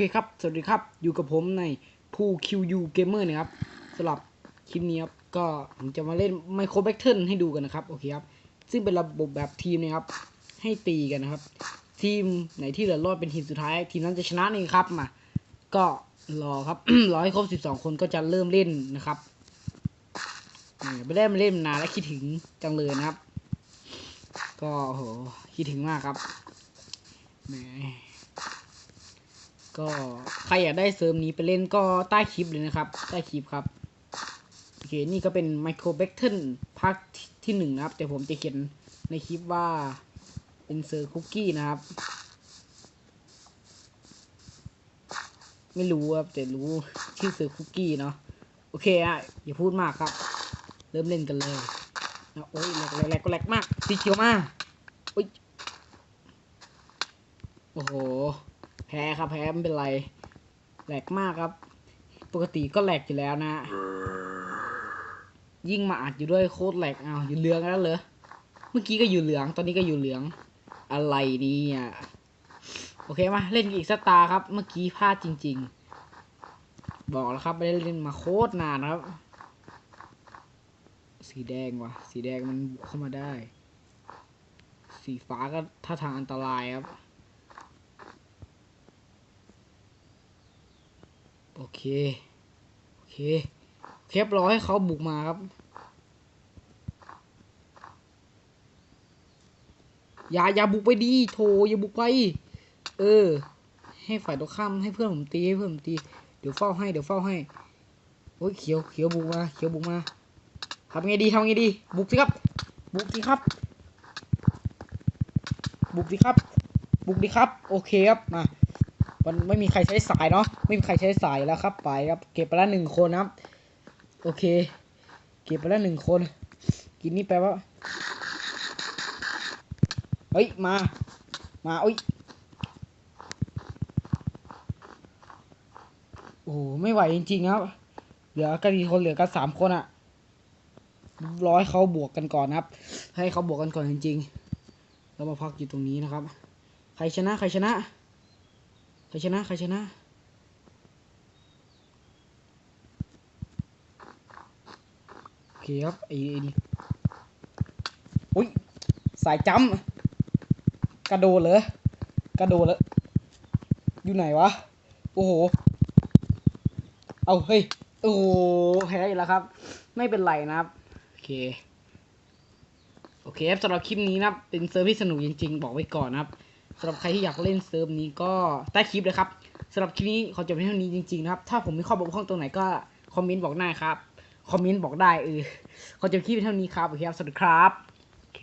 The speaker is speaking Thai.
เคครับ สวัสดีครับ อยู่กับผมในภูคิวยูเกมเมอร์นะครับสำหรับคลิปนี้ครับ ก็ผมจะมาเล่นไมโครแบทเทิลให้ดูกันนะครับ โอเคครับ ซึ่งเป็นระบบแบบทีมนะครับ ให้ตีกันนะครับ ทีมไหนที่เหลือรอดเป็นทีมสุดท้าย ทีมนั้นจะชนะนี่ครับ มา ก็รอครับ รอให้ครบ12คนก็จะเริ่มเล่นนะครับไม่ได้มาเล่นนานแล้วคิดถึงจังเลยนะครับ ก็โหคิดถึงมากครับแหม ก็ใครอยากได้เซิร์ฟนี้ไปเล่นก็ใต้คลิปเลยนะครับ ใต้คลิปครับ โอเค นี่ก็เป็น Micro b a t t l e ภาคที่หนึ่งนะครับ แต่ผมจะเขียนในคลิปว่าเป็นเซิร์ฟคุกกี้นะครับ ไม่รู้ครับ แต่รู้ชื่อเซิร์ฟคุกกี้เนาะ โอเคอะ อย่าพูดมากครับ เริ่มเล่นกันเลยนะโอ้ยแหลกแหลกแหลกแหลกมาก สีเขียวมากโอ้ยโอ้โห แพ้ครับแพ้ไม่เป็นไรแหลกมากครับ ปกติก็แหลกอยู่แล้วนะ ยิ่งมาอัดอยู่ด้วยโคตรแหลกเอาวอยู่เหลืองแล้วเหรอเมื่อกี้ก็อยู่เหลือง ตอนนี้ก็อยู่เหลืองอะไรนี่ยโอเคมาเล่นอีกสตาร์ครับ เมื่อกี้พลาดจริง ๆ บอกแล้วครับไม่ได้เล่นมาโคตรนานครับ สีแดงว่ะ สีแดงมันบุกเข้ามาได้ สีฟ้าก็ท่าทางอันตรายครับ โอเค โอเคเคปรอให้เขาบุกมาครับ อย่าอย่าบุกไปดีโถอย่าบุกไป เออ ให้ฝ่ายตรงข้ามให้เพื่อนผมตีให้เพื่อนผมตี เดี๋ยวเฝ้าให้เดี๋ยวเฝ้าให้ โอ้ยเขียวเขียวบุกมาเขียวบุกมาทำไงดีทำไงดี บุกสิครับ บุกสิครับ บุกสิครับ บุกดีครับ โอเคครับ มา มันไม่มีใครใช้สายเนาะไม่มีใครใช้สายแล้วครับ ไปครับ เก็บไปแล้วหนึ่งคนนะครับ โอเค เก็บไปแล้วหนึ่งคน กินนี่แปลว่าเฮ้ยมา มาอุ้ยโอ้โหไม่ไหวจริงๆครับ เหลือกันกี่คนเหลือกันสามคนอะร้อยเขาบวกกันก่อนครับ ให้เขาบวกกันก่อนจริงๆแล้วมาพักอยู่ตรงนี้นะครับ ใครชนะใครชนะ ใครชนะ ใครชนะโอเคครับไอ้นี่อุ้ยสายจำกระโดดเหรอกระโดดแล้วอยู่ไหนวะ โอ้โห เอาเฮ้ย โอ้โหแพ้อีกแล้วครับ ไม่เป็นไรนะครับ โอเค โอเคครับสำหรับคลิปนี้นะเป็นเซิร์ฟที่สนุกจริง ๆ บอกไว้ก่อนนะครับ สำหรับใครที่อยากเล่นเซิร์ฟนี้ก็ใต้คลิปเลยครับสำหรับคลิปนี้ขอจบเพียงเท่านี้จริงๆนะครับถ้าผมมีข้อบกพร่องตรงไหนก็คอมเมนต์บอกได้ครับคอมเมนต์บอกได้เออขอจบคลิปเพียงเท่านี้ครับโอเคครับสวัสดีครับโอเค